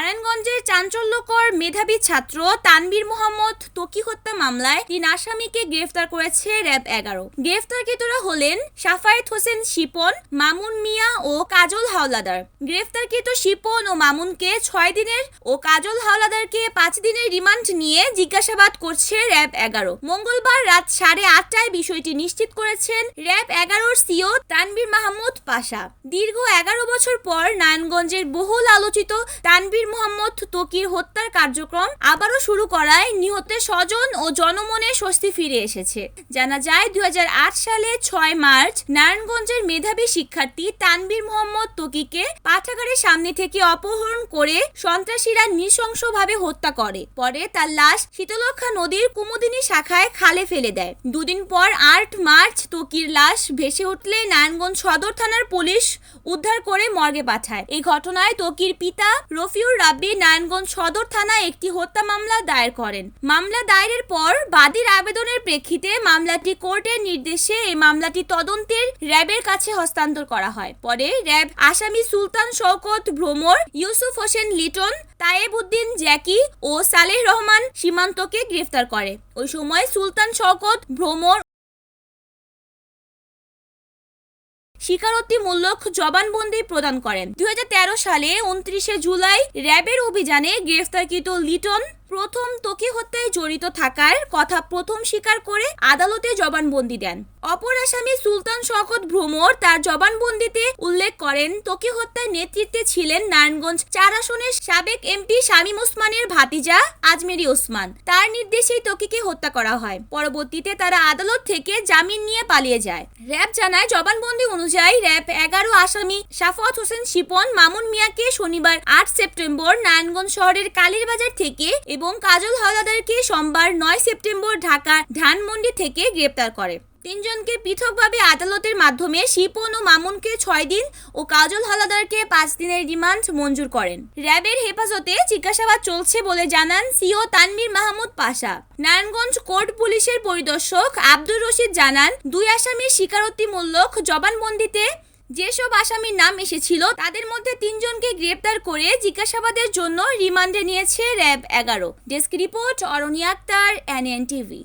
নারায়ণগঞ্জের চাঞ্চল্যকর মেধাবী ছাত্র তানবীর মোহাম্মদ তকি হত্যা মামলায় তিন আসামিকে গ্রেফতার করেছে র্যাব এগারো। গ্রেফতারকৃতরা হলেন সাফায়েত হোসেন শিপন, মামুন মিয়া ও কাজল হাওলাদার। গ্রেফতারকৃত শিপন ও মামুনকে ছয় দিনের ও কাজল হাওলাদারকে পাঁচ দিনের রিমান্ড নিয়ে জিজ্ঞাসাবাদ করছে র্যাব এগারো। মঙ্গলবার রাত সাড়ে আটটায় বিষয়টি নিশ্চিত করেছেন র্যাব এগারোর সিও তানবীর মাহমুদ পাশা। দীর্ঘ এগারো বছর পর নারায়ণগঞ্জের বহুল আলোচিত তানবীর মোহাম্মদ তকির হত্যার কার্যক্রম আবারও শুরু করায় নিহতের স্বজন ও জনমনে স্বস্তি ফিরে এসেছে। জানা যায়, দুই সালে ছয় মার্চ নারায়ণগঞ্জের মেধাবী শিক্ষার্থী তানবীর মোহাম্মদ তকিকে পাঠাগারের সামনে থেকে অপহরণ করে সন্ত্রাসীরা নৃশংসভাবে হত্যা করে। পরে তার লাশ শীতলক্ষা নদীর কুমুদিনী শাখায় খালে ফেলে দেয়। দুদিন পর আট মার্চ তকির লাশ ভেসে উঠলে নারায়ণগঞ্জ সদর থানার পুলিশ উদ্ধার করে মর্গে পাঠায়। এই ঘটনায় তকির পিতা রফিউর রাব্বি নারায়ণগঞ্জ সদর থানায় একটি হত্যা মামলা দায়ের করেন। মামলা দায়েরের পর বাদীর আবেদনের প্রেক্ষিতে মামলাটি কোর্টের নির্দেশে এই মামলাটি তদন্তের র্যাবের কাছে হস্তান্তর করা হয়। পরে র্যাব আসামি সুলতান শওকত ভ্রমর, ইউসুফ হোসেন লিটন, তায়েব উদ্দিন জ্যাকি ও সালেহ রহমান সীমান্তকে গ্রেফতার করে। ওই সময় সুলতান শওকত ভ্রমর স্বীকারোক্তিমূলক জবানবন্দি প্রদান করেন। দুই হাজার তেরো সালে উনত্রিশে জুলাই র্যাবের অভিযানে গ্রেফতারকৃত লিটন প্রথম তোকে হত্যায় জড়িত থাকার কথা প্রথম স্বীকার করে আদালতে জবানবন্দি দেন। অপর আসামি সুলতান শওকত ভ্রমর তার জবানবন্দিতে উল্লেখ করেন, তোকে হত্যায় নেতৃত্বে ছিলেন নারায়ণগঞ্জ চার আসনের সাবেক এমপি শামীম ওসমানের ভাতিজা আজমেরি ওসমান। তার নির্দেশেই তকিকে হত্যা করা হয়। পরবর্তীতে তারা আদালত থেকে জামিন নিয়ে পালিয়ে যায়। র্যাব জানায়, জবানবন্দি অনুযায়ী র্যাব এগারো আসামি সাফত হোসেন শিপন, মামুন মিয়াকে শনিবার আট সেপ্টেম্বর নারায়ণগঞ্জ শহরের কালীরবাজার থেকে এবং কাজল হাওলাদারকে সোমবার নয় সেপ্টেম্বর ঢাকার ধানমন্ডি থেকে গ্রেপ্তার করে। তিনজনকে পৃথকভাবে আদালতের মাধ্যমে শিপন ও মামুনকে ছয় দিন ও কাজল হালাদারকে পাঁচ দিনের রিমান্ড মঞ্জুর করেন। র্যাবের হেফাজতে জিজ্ঞাসাবাদ চলছে বলে জানান সিও তানভীর মাহমুদ পাশা। নারায়ণগঞ্জ কোর্ট পুলিশের পরিদর্শক আব্দুর রশিদ জানান, দুই আসামির স্বীকারোক্তিমূলক জবানবন্দিতে যেসব আসামির নাম এসেছিল, তাদের মধ্যে তিনজনকে গ্রেপ্তার করে জিজ্ঞাসাবাদের জন্য রিমান্ডে নিয়েছে র্যাব এগারো। Desk report Aroni Akter, NN TV.